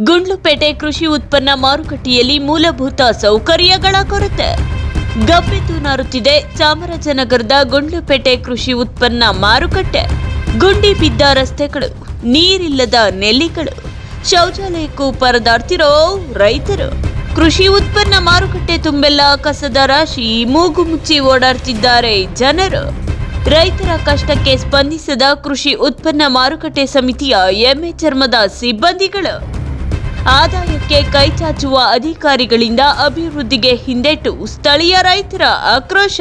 ಗುಂಡ್ಲುಪೇಟೆ ಕೃಷಿ ಉತ್ಪನ್ನ ಮಾರುಕಟ್ಟೆಯಲ್ಲಿ ಮೂಲಭೂತ ಸೌಕರ್ಯಗಳ ಕೊರತೆ. ಗಬ್ಬೆದ್ದು ನಾರುತ್ತಿದೆ ಚಾಮರಾಜನಗರದ ಗುಂಡ್ಲುಪೇಟೆ ಕೃಷಿ ಉತ್ಪನ್ನ ಮಾರುಕಟ್ಟೆ. ಗುಂಡಿ ಬಿದ್ದ ರಸ್ತೆಗಳು, ನೀರಿಲ್ಲದ ನೆಲ್ಲಿಗಳು. ಶೌಚಾಲಯಕ್ಕೂ ಪರದಾಡ್ತಿರೋ ರೈತರು. ಕೃಷಿ ಉತ್ಪನ್ನ ಮಾರುಕಟ್ಟೆ ತುಂಬೆಲ್ಲ ಕಸದ ರಾಶಿ, ಮೂಗು ಮುಚ್ಚಿ ಓಡಾಡ್ತಿದ್ದಾರೆ ಜನರು. ರೈತರ ಕಷ್ಟಕ್ಕೆ ಸ್ಪಂದಿಸದ ಕೃಷಿ ಉತ್ಪನ್ನ ಮಾರುಕಟ್ಟೆ ಸಮಿತಿಯ ಎಮ್ಮೆ ಚರ್ಮದ ಸಿಬ್ಬಂದಿಗಳು. ಆದಾಯಕ್ಕೆ ಕೈಚಾಚುವ ಅಧಿಕಾರಿಗಳಿಂದ ಅಭಿವೃದ್ಧಿಗೆ ಹಿಂದೆಟು. ಸ್ಥಳೀಯ ರೈತರ ಆಕ್ರೋಶ.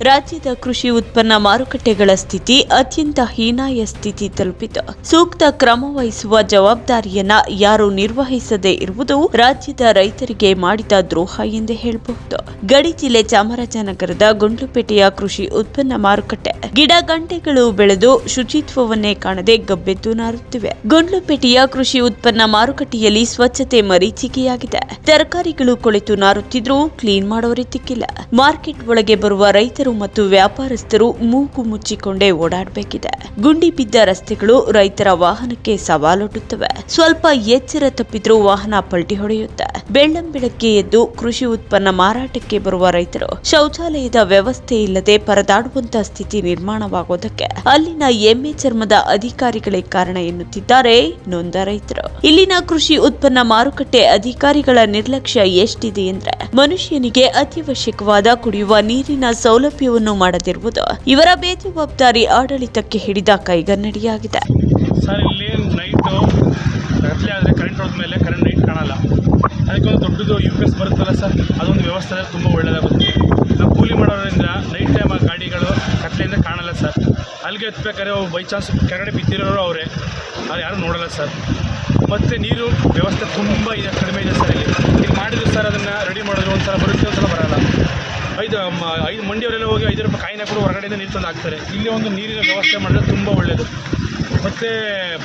ರಾಜ್ಯದ ಕೃಷಿ ಉತ್ಪನ್ನ ಮಾರುಕಟ್ಟೆಗಳ ಸ್ಥಿತಿ ಅತ್ಯಂತ ಹೀನಾಯ ಸ್ಥಿತಿ ತಲುಪಿತು. ಸೂಕ್ತ ಕ್ರಮ ವಹಿಸುವ ಜವಾಬ್ದಾರಿಯನ್ನ ಯಾರು ನಿರ್ವಹಿಸದೇ ಇರುವುದು ರಾಜ್ಯದ ರೈತರಿಗೆ ಮಾಡಿದ ದ್ರೋಹ ಎಂದೇ ಹೇಳಬಹುದು. ಗಡಿ ಜಿಲ್ಲೆ ಚಾಮರಾಜನಗರದ ಗುಂಡ್ಲುಪೇಟೆಯ ಕೃಷಿ ಉತ್ಪನ್ನ ಮಾರುಕಟ್ಟೆ. ಗಿಡ ಗಂಟೆಗಳು ಬೆಳೆದು ಶುಚಿತ್ವವನ್ನೇ ಕಾಣದೆ ಗಬ್ಬೆದ್ದು ನಾರುತ್ತಿವೆ. ಗುಂಡ್ಲುಪೇಟೆಯ ಕೃಷಿ ಉತ್ಪನ್ನ ಮಾರುಕಟ್ಟೆಯಲ್ಲಿ ಸ್ವಚ್ಛತೆ ಮರೀಚಿಕೆಯಾಗಿದೆ ತರಕಾರಿಗಳು ಕೊಳೆತು ನಾರುತ್ತಿದ್ರೂ ಕ್ಲೀನ್ ಮಾಡೋರೆ ತಿಕ್ಕಿಲ್ಲ ಮಾರ್ಕೆಟ್ ಒಳಗೆ ಬರುವ ರೈತರು ಮತ್ತು ವ್ಯಾಪಾರಸ್ಥರು ಮೂಗು ಮುಚ್ಚಿಕೊಂಡೇ ಓಡಾಡಬೇಕಿದೆ. ಗುಂಡಿ ಬಿದ್ದ ರಸ್ತೆಗಳು ರೈತರ ವಾಹನಕ್ಕೆ ಸವಾಲೊಡ್ಡುತ್ತವೆ. ಸ್ವಲ್ಪ ಎಚ್ಚರ ತಪ್ಪಿದ್ರೂ ವಾಹನ ಪಲ್ಟಿ ಹೊಡೆಯುತ್ತೆ. ಬೆಳ್ಳಂ ಬೆಳಗ್ಗೆ ಎದ್ದು ಕೃಷಿ ಉತ್ಪನ್ನ ಮಾರಾಟಕ್ಕೆ ಬರುವ ರೈತರು, ಶೌಚಾಲಯದ ವ್ಯವಸ್ಥೆ ಇಲ್ಲದೆ ಪರದಾಡುವಂತ ಸ್ಥಿತಿ ನಿರ್ಮಾಣವಾಗೋದಕ್ಕೆ ಅಲ್ಲಿನ ಎಮ್ಮೆ ಚರ್ಮದ ಅಧಿಕಾರಿಗಳೇ ಕಾರಣ ಎನ್ನುತ್ತಿದ್ದಾರೆ ನೊಂದ ರೈತರು. ಇಲ್ಲಿನ ಕೃಷಿ ಉತ್ಪನ್ನ ಮಾರುಕಟ್ಟೆ ಅಧಿಕಾರಿಗಳ ನಿರ್ಲಕ್ಷ್ಯ ಎಷ್ಟಿದೆ ಅಂದ್ರೆ ಮನುಷ್ಯನಿಗೆ ಅತ್ಯವಶ್ಯಕವಾದ ಕುಡಿಯುವ ನೀರಿನ ಸೌಲಭ್ಯವನ್ನು ಮಾಡದಿರುವುದು ಇವರ ಬೇಜವಾಬ್ದಾರಿ ಆಡಳಿತಕ್ಕೆ ಹಿಡಿದ ಕೈಗನ್ನಡಿಯಾಗಿದೆ. ಸರ್, ಇಲ್ಲಿ ನೈಟು ಕತ್ಲೆ ಆದರೆ ಕರೆಂಟ್ ಹೊಡೆದ ಮೇಲೆ ಕರೆಂಟ್ ಕಾಣಲ್ಲ. ಅದಕ್ಕೊಂದು ದೊಡ್ಡದು ಯು ಪಿ ಎಸ್ ಬರುತ್ತಲ್ಲ ಸರ್, ಅದೊಂದು ವ್ಯವಸ್ಥೆ ಅಂದರೆ ತುಂಬ ಒಳ್ಳೆಯದಾಗುತ್ತೆ ನಾವು ಕೂಲಿ ಮಾಡೋದ್ರಿಂದ ನೈಟ್ ಟೈಮ್ ಆ ಗಾಡಿಗಳು ಕತ್ಲೆಯಿಂದ ಕಾಣಲ್ಲ ಸರ್. ಅಲ್ಲಿಗೆ ಎತ್ಬೇಕಾದ್ರೆ ಬೈ ಚಾನ್ಸ್ ಕೆಳಗಡೆ ಬಿದ್ದಿರೋರು ಅವರೇ. ಅದು ಯಾರೂ ನೋಡಲ್ಲ ಸರ್. ಮತ್ತು ನೀರು ವ್ಯವಸ್ಥೆ ತುಂಬ ಇದೆ, ಕಡಿಮೆ ಇದೆ ಸರ್ ಇಲ್ಲಿ ಇಲ್ಲಿ ಮಾಡಿದ್ರು ಸರ್ ಅದನ್ನು ಮಾಡಿದ್ರು ಒಂದು ಸಲ ಬರುತ್ತೆ ಒಂದು ಸಲ ಬರಲ್ಲ. ಐದು ಐದು ಮಂಡಿಯವರೆಲ್ಲ ಹೋಗಿ ಐದು ರೂಪಾಯಿ ಕಾಯಿನ ಕೂಡ ಹೊರಗಡೆಯಿಂದ ನೀರು ತಂದು ಹಾಕ್ತಾರೆ. ಇಲ್ಲಿ ಒಂದು ನೀರಿನ ವ್ಯವಸ್ಥೆ ಮಾಡಿದ್ರೆ ತುಂಬ ಒಳ್ಳೆಯದು ಮತ್ತು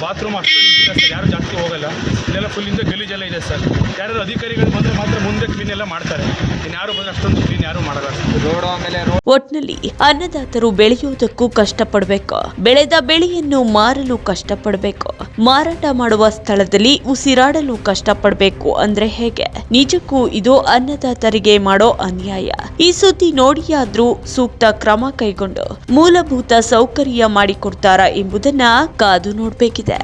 ಬಾತ್ರೂಮ್ ಅಷ್ಟೊಂದು ಇದೆ ಸರ್ ಯಾರು ಜಾಸ್ತಿ ಹೋಗಲ್ಲ. ಇಲ್ಲೆಲ್ಲ ಫುಲ್ಲಿಂದ ಗಲೀಜೆಲ್ಲ ಇದೆ ಸರ್ ಯಾರು ಅಧಿಕಾರಿಗಳು ಬಂದರೆ ಮಾತ್ರ ಮುಂದೆ ಕ್ಲೀನ್ ಎಲ್ಲ ಮಾಡ್ತಾರೆ. ಇನ್ನು ಯಾರು ಬಂದರೆ ಅಷ್ಟೊಂದು ಕ್ಲೀನ್ ಯಾರು ಮಾಡಲ್ಲ ರೋಡ್ ಆಮೇಲೆ ಒಟ್ನಲ್ಲಿ ಅನ್ನದಾತರು ಬೆಳೆಯುವುದಕ್ಕೂ ಕಷ್ಟಪಡಬೇಕು. ಬೆಳೆದ ಬೆಳೆಯನ್ನು ಮಾರಲು ಕಷ್ಟಪಡಬೇಕು. ಮಾರಾಟ ಮಾಡುವ ಸ್ಥಳದಲ್ಲಿ ಉಸಿರಾಡಲು ಕಷ್ಟಪಡಬೇಕು ಅಂದ್ರೆ ಹೇಗೆ? ನಿಜಕ್ಕೂ ಇದು ಅನ್ನದಾತರಿಗೆ ಮಾಡೋ ಅನ್ಯಾಯ. ಈ ಸುದ್ದಿ ನೋಡಿಯಾದ್ರೂ ಸೂಕ್ತ ಕ್ರಮ ಕೈಗೊಂಡು ಮೂಲಭೂತ ಸೌಕರ್ಯ ಮಾಡಿಕೊಡ್ತಾರಾ ಎಂಬುದನ್ನ ಕಾದು ನೋಡ್ಬೇಕಿದೆ.